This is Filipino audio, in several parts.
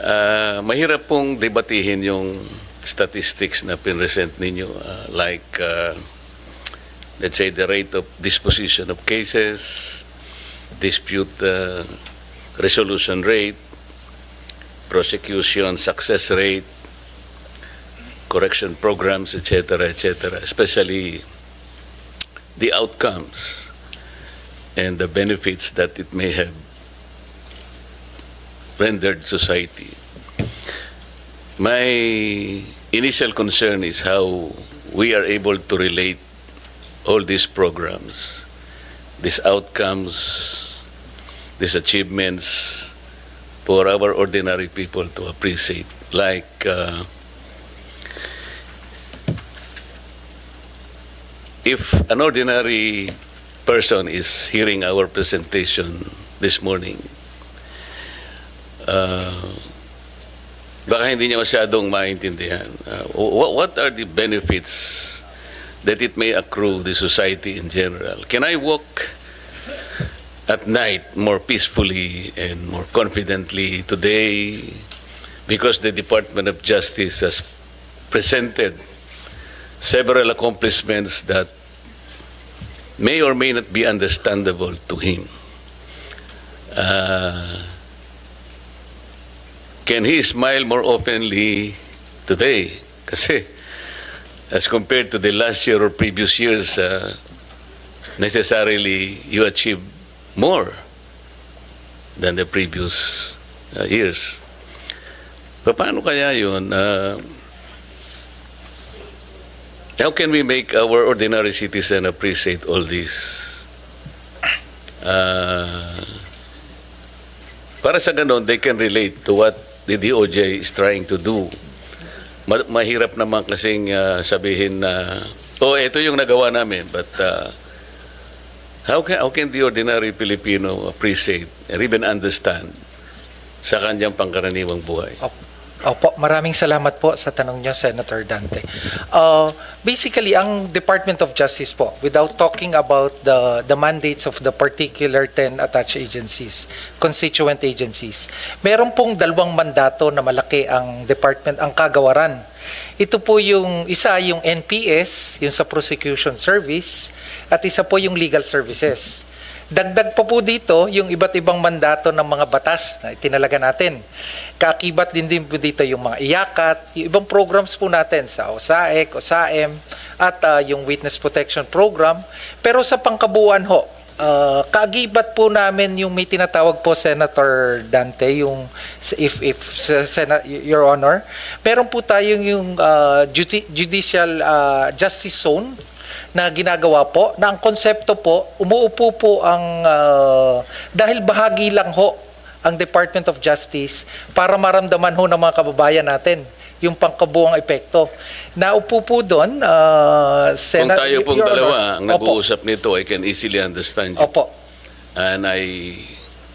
Ah, mahirap pong debatihin yung statistics na pinresent ninyo ah, like ah, let's say the rate of disposition of cases, dispute ah, resolution rate, prosecution success rate, correction programs, etc., etc., especially the outcomes and the benefits that it may have rendered society. My initial concern is how we are able to relate all these programs, these outcomes, these achievements for our ordinary people to appreciate. Like, uh, if an ordinary person is hearing our presentation this morning, uh, baka hindi niya masyadong maintindihan. Uh, what, what are the benefits that it may accrue the society in general? Can I walk at night more peacefully and more confidently today because the Department of Justice has presented several accomplishments that may or may not be understandable to him. Uh, can he smile more openly today? Kasi as compared to the last year or previous years, uh, necessarily you achieve more than the previous uh, years. Pa- Paano kaya yun? Uh, how can we make our ordinary citizen appreciate all this? Uh, para sa ganon, they can relate to what the DOJ is trying to do. Ma- mahirap naman kasing uh, sabihin na, oh, ito yung nagawa namin, but uh, how, can, how can the ordinary Filipino appreciate and even understand sa kanyang pangkaraniwang buhay? Opo, maraming salamat po sa tanong niyo, Senator Dante. Uh, basically, ang Department of Justice po, without talking about the, the mandates of the particular 10 attached agencies, constituent agencies, meron pong dalawang mandato na malaki ang department, ang kagawaran. Ito po yung isa, yung NPS, yung sa prosecution service, at isa po yung legal services. Dagdag pa po dito yung iba't ibang mandato ng mga batas na itinalaga natin. Kakibat din din po dito yung mga iyakat, yung ibang programs po natin sa OSAEC, OSAM, at ah, yung Witness Protection Program. Pero sa pangkabuuan ho, ah, kaagibat po namin yung may tinatawag po Senator Dante, yung if, if sa- Sena- Your Honor, meron po tayong yung ah, judi- Judicial ah, Justice Zone na ginagawa po na ang konsepto po umuupo po ang ah, dahil bahagi lang ho ang Department of Justice para maramdaman ho ng mga kababayan natin yung pangkabuang epekto. Naupo po doon, uh, Kung tayo pong dalawa ang Opo. nag-uusap nito, I can easily understand you. Opo. And I,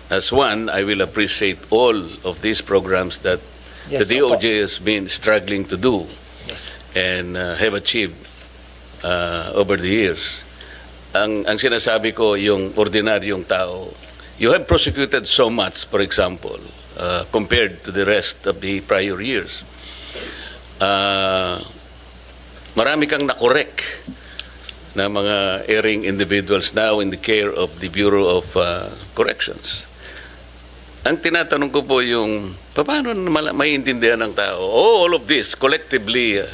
as one, I will appreciate all of these programs that Yes, the opo. DOJ has been struggling to do Yes. and uh, have achieved uh, over the years. Ang, ang sinasabi ko, yung ordinaryong tao, you have prosecuted so much, for example, uh, compared to the rest of the prior years. Uh, marami kang nakorek na mga erring individuals now in the care of the Bureau of uh, Corrections. Ang tinatanong ko po yung, paano maiintindihan ng tao? Oh, all of this collectively uh,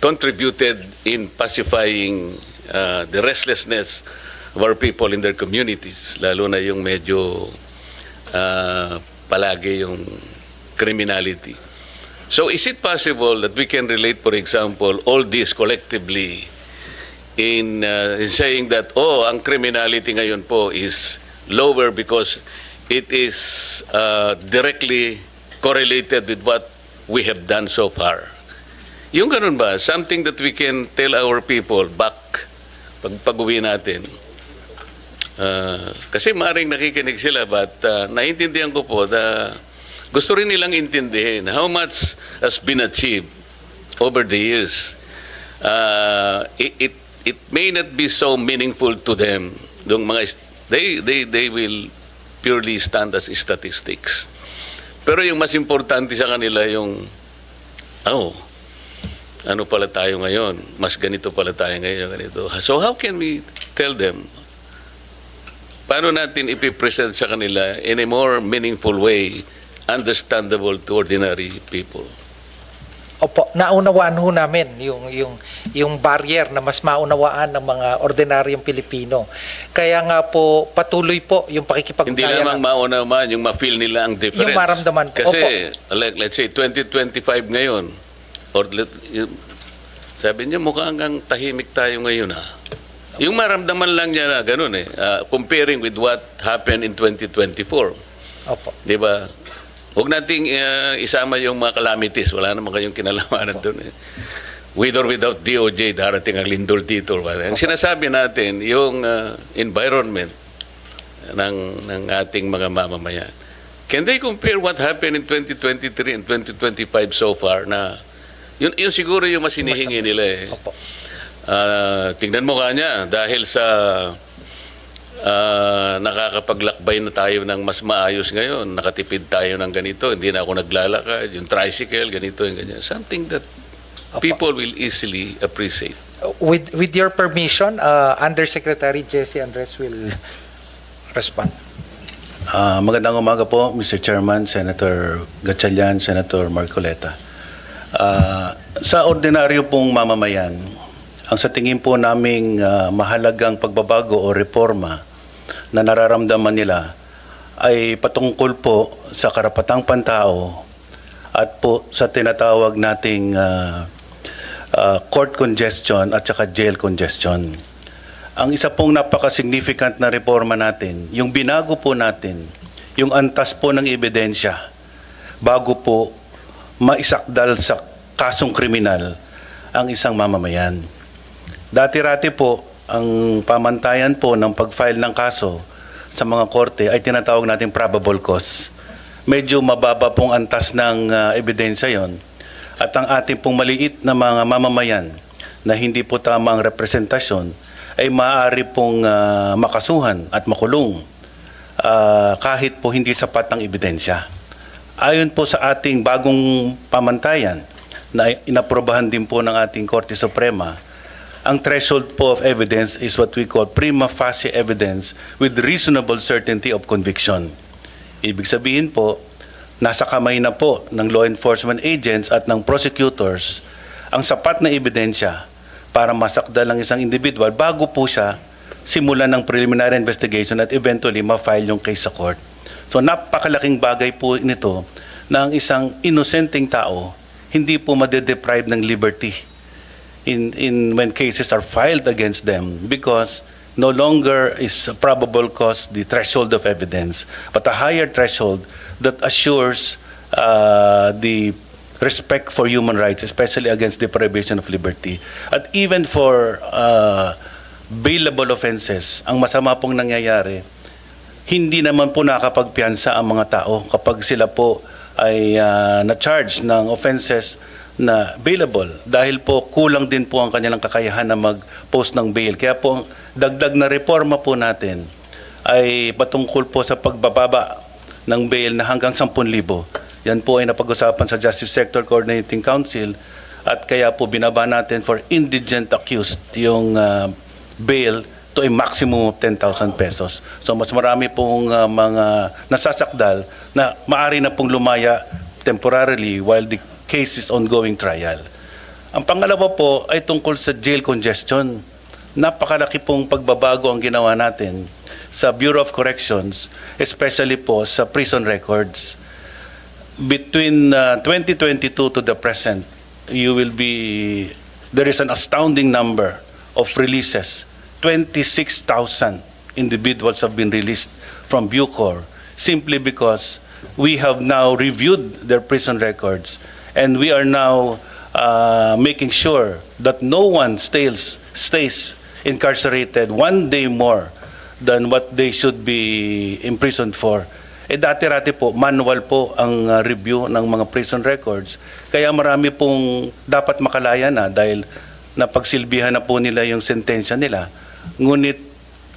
contributed in pacifying uh, the restlessness of our people in their communities, lalo na yung medyo uh, palagi yung criminality. So is it possible that we can relate, for example, all this collectively in, uh, in saying that, oh, ang criminality ngayon po is lower because it is uh, directly correlated with what we have done so far. Yung ganun ba, something that we can tell our people back pag pag-uwi natin. Uh, kasi maring nakikinig sila but uh, naiintindihan ko po na gusto rin nilang intindihin how much has been achieved over the years. Uh, it, it, it may not be so meaningful to them. Yung mga, they, they, they will purely stand as statistics. Pero yung mas importante sa kanila yung, oh, ano pala tayo ngayon? Mas ganito pala tayo ngayon, ganito. So how can we tell them? Paano natin ipipresent sa kanila in a more meaningful way, understandable to ordinary people? Opo, naunawaan ho namin yung yung yung barrier na mas maunawaan ng mga ordinaryong Pilipino. Kaya nga po patuloy po yung pakikipagkaya. Hindi lamang mauna man, yung ma-feel nila ang difference. Yung maramdaman po. Kasi, like, let's say, 2025 ngayon, or let, sabi niya, mukhang ang tahimik tayo ngayon, ha? Yung maramdaman lang niya na ganun, eh. ah, comparing with what happened in 2024. Opo. Di ba? Huwag nating ah, isama yung mga calamities. Wala naman kayong kinalamanan doon, eh. With or without DOJ, darating ang lindol dito. Ang sinasabi natin, yung ah, environment, ng ng ating mga mamamayan. Can they compare what happened in 2023 and 2025 so far na yun, yun siguro yung mas hinihingi nila eh. Opo. Ah, tingnan mo kanya dahil sa ah, nakakapaglakbay na tayo ng mas maayos ngayon, nakatipid tayo ng ganito, hindi na ako naglalakad, yung tricycle, ganito, yung ganyan. Something that Opo. people will easily appreciate. With with your permission, uh, Undersecretary Jesse Andres will respond. Ah, magandang umaga po, Mr. Chairman, Senator Gatchalian, Senator Marcoleta. Ah, sa ordinaryo pong mamamayan, ang sa tingin po naming ah, mahalagang pagbabago o reforma na nararamdaman nila ay patungkol po sa karapatang pantao at po sa tinatawag nating ah, ah, court congestion at saka jail congestion. Ang isa pong napaka-significant na reforma natin, yung binago po natin, yung antas po ng ebidensya bago po maisakdal sa kasong kriminal ang isang mamamayan. Dati-rati po, ang pamantayan po ng pag-file ng kaso sa mga korte ay tinatawag natin probable cause. Medyo mababa pong antas ng ah, ebidensya yon. At ang ating pong maliit na mga mamamayan na hindi po tama ang representasyon ay maaari pong ah, makasuhan at makulong ah, kahit po hindi sapat ng ebidensya. Ayon po sa ating bagong pamantayan na inaprobahan din po ng ating Korte Suprema, ang threshold po of evidence is what we call prima facie evidence with reasonable certainty of conviction. Ibig sabihin po, nasa kamay na po ng law enforcement agents at ng prosecutors ang sapat na ebidensya para masakdal ang isang individual bago po siya simulan ng preliminary investigation at eventually ma-file yung case sa court. So napakalaking bagay po nito na ang isang inosenteng tao hindi po madedeprive ng liberty in in when cases are filed against them because no longer is probable cause the threshold of evidence but a higher threshold that assures uh, the respect for human rights especially against deprivation of liberty. At even for uh, bailable offenses ang masama pong nangyayari hindi naman po nakakapagpiansa ang mga tao kapag sila po ay ah, na-charge ng offenses na bailable dahil po kulang din po ang kanilang kakayahan na mag-post ng bail. Kaya po ang dagdag na reforma po natin ay patungkol po sa pagbababa ng bail na hanggang 10,000. Yan po ay napag-usapan sa Justice Sector Coordinating Council at kaya po binaba natin for indigent accused yung ah, bail to a maximum of 10,000 pesos. So mas marami pong uh, mga nasasakdal na maari na pong lumaya temporarily while the case is ongoing trial. Ang pangalawa po ay tungkol sa jail congestion. Napakalaki pong pagbabago ang ginawa natin sa Bureau of Corrections, especially po sa prison records. Between uh, 2022 to the present, you will be, there is an astounding number of releases 26,000 individuals have been released from Bucor simply because we have now reviewed their prison records and we are now uh, making sure that no one stays, stays incarcerated one day more than what they should be imprisoned for. Eh dati-rati po, manual po ang uh, review ng mga prison records. Kaya marami pong dapat makalaya na dahil napagsilbihan na po nila yung sentensya nila. Ngunit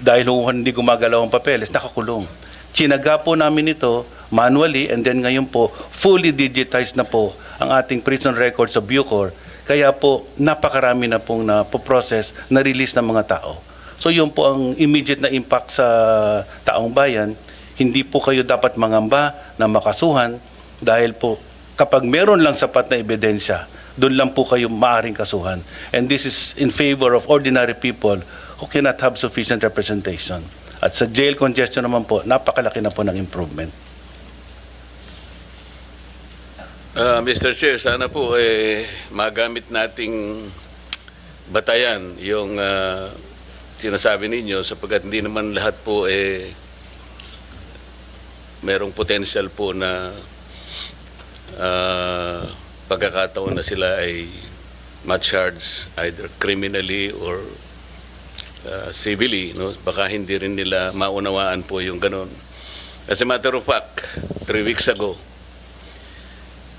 dahil ho hindi gumagalaw ang papeles, nakakulong. Chinaga po namin ito manually and then ngayon po fully digitized na po ang ating prison records sa Bucor. Kaya po napakarami na pong na process na release ng mga tao. So yun po ang immediate na impact sa taong bayan. Hindi po kayo dapat mangamba na makasuhan dahil po kapag meron lang sapat na ebidensya, doon lang po kayo maaring kasuhan. And this is in favor of ordinary people who cannot have sufficient representation. At sa jail congestion naman po, napakalaki na po ng improvement. Ah, Mr. Chair, sana po eh, magamit nating batayan yung ah, sinasabi ninyo sapagkat hindi naman lahat po eh merong potential po na ah, pagkakataon na sila ay ma-charge either criminally or uh, civilly, no? baka hindi rin nila maunawaan po yung ganun. As a matter of fact, three weeks ago,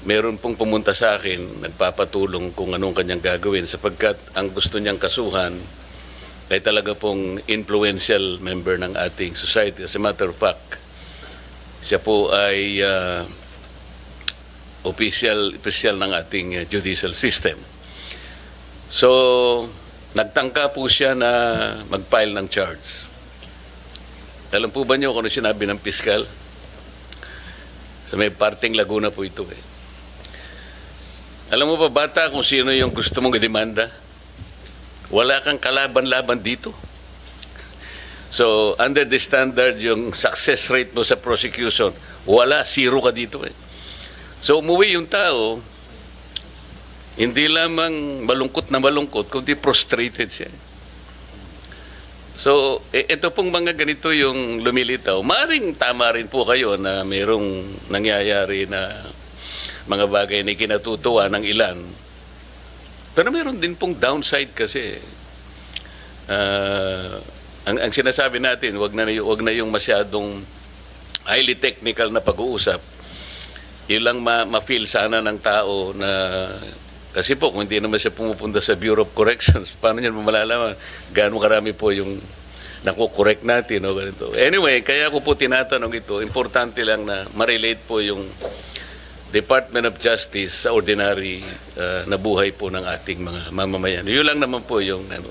meron pong pumunta sa akin, nagpapatulong kung anong kanyang gagawin sapagkat ang gusto niyang kasuhan ay talaga pong influential member ng ating society. As a matter of fact, siya po ay uh, official, official ng ating uh, judicial system. So, nagtangka po siya na mag-file ng charge. Alam po ba niyo kung ano sinabi ng piskal? Sa may parting Laguna po ito eh. Alam mo ba bata kung sino yung gusto mong idemanda? Wala kang kalaban-laban dito. So, under the standard, yung success rate mo sa prosecution, wala, zero ka dito eh. So, umuwi yung tao, hindi lamang malungkot na malungkot, kundi prostrated siya. So, eh, ito pong mga ganito yung lumilitaw. Maring tama rin po kayo na mayroong nangyayari na mga bagay na kinatutuwa ng ilan. Pero meron din pong downside kasi. Ah, ang, ang sinasabi natin, wag na, wag na yung masyadong highly technical na pag-uusap. Yun lang ma- ma-feel sana ng tao na kasi po, kung hindi naman siya pumupunta sa Bureau of Corrections, paano niya malalaman gaano karami po yung nakukorek natin o ganito. Anyway, kaya ko po tinatanong ito, importante lang na ma-relate po yung Department of Justice sa ordinary uh, na buhay po ng ating mga mamamayan. Yun lang naman po yung ano,